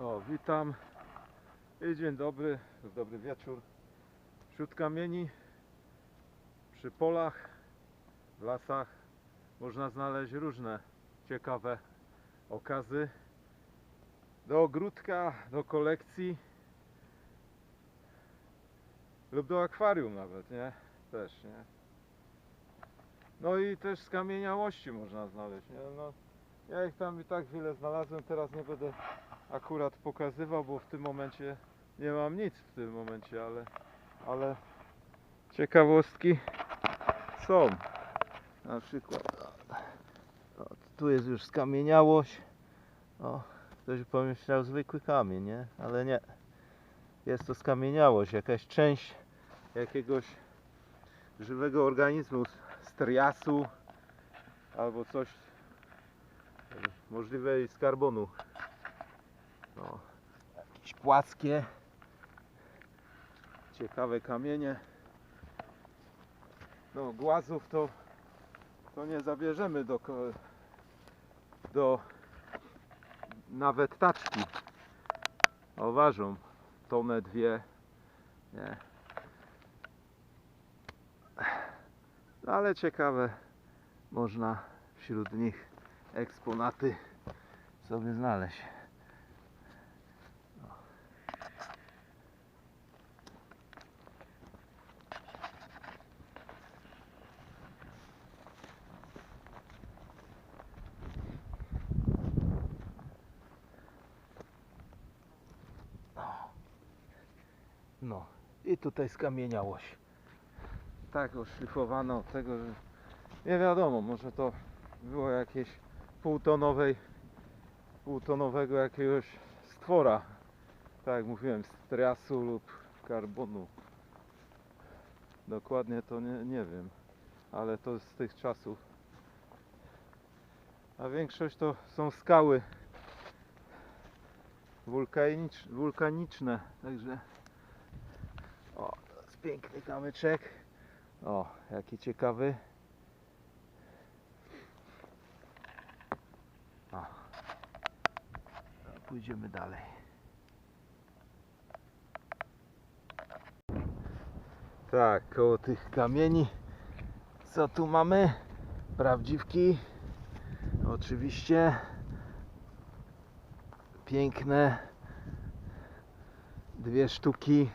O, witam i dzień dobry, dobry wieczór. Wśród kamieni, przy polach, w lasach można znaleźć różne ciekawe okazy. Do ogródka, do kolekcji lub do akwarium nawet, nie? Też, nie? No i też skamieniałości można znaleźć, nie? No, ja ich tam i tak wiele znalazłem, teraz nie będę akurat pokazywał, bo w tym momencie nie mam nic w tym momencie, ale, ale ciekawostki są. Na przykład o, tu jest już skamieniałość. O, ktoś pomyślał zwykły kamień, nie? Ale nie. Jest to skamieniałość, jakaś część jakiegoś żywego organizmu z triasu albo coś możliwe z karbonu. No, jakieś płaskie, ciekawe kamienie. No, głazów to, to nie zabierzemy do, do nawet taczki. O, ważą tonę, dwie. Nie. Ale ciekawe, można wśród nich eksponaty sobie znaleźć. No i tutaj skamieniałość. Tak oszlifowano tego, że nie wiadomo, może to było jakieś półtonowej, półtonowego jakiegoś stwora. Tak jak mówiłem, z triasu lub karbonu. Dokładnie to nie, nie wiem, ale to z tych czasów. A większość to są skały wulkanicz, wulkaniczne, także o, piękny kamyczek. O, jaki ciekawy. O. Pójdziemy dalej. Tak, koło tych kamieni. Co tu mamy? Prawdziwki. Oczywiście. Piękne. Dwie sztuki.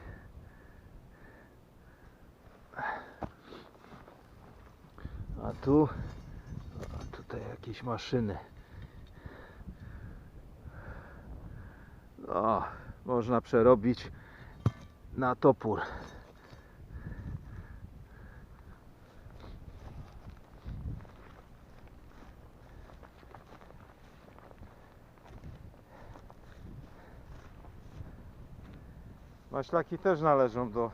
A tu, a tutaj jakieś maszyny. O, można przerobić na topór. Maślaki też należą do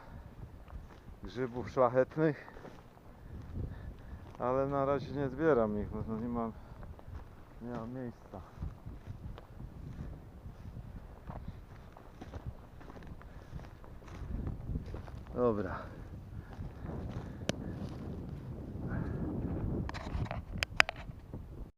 grzybów szlachetnych ale na razie nie zbieram ich, bo nie mam, nie mam miejsca. Dobra,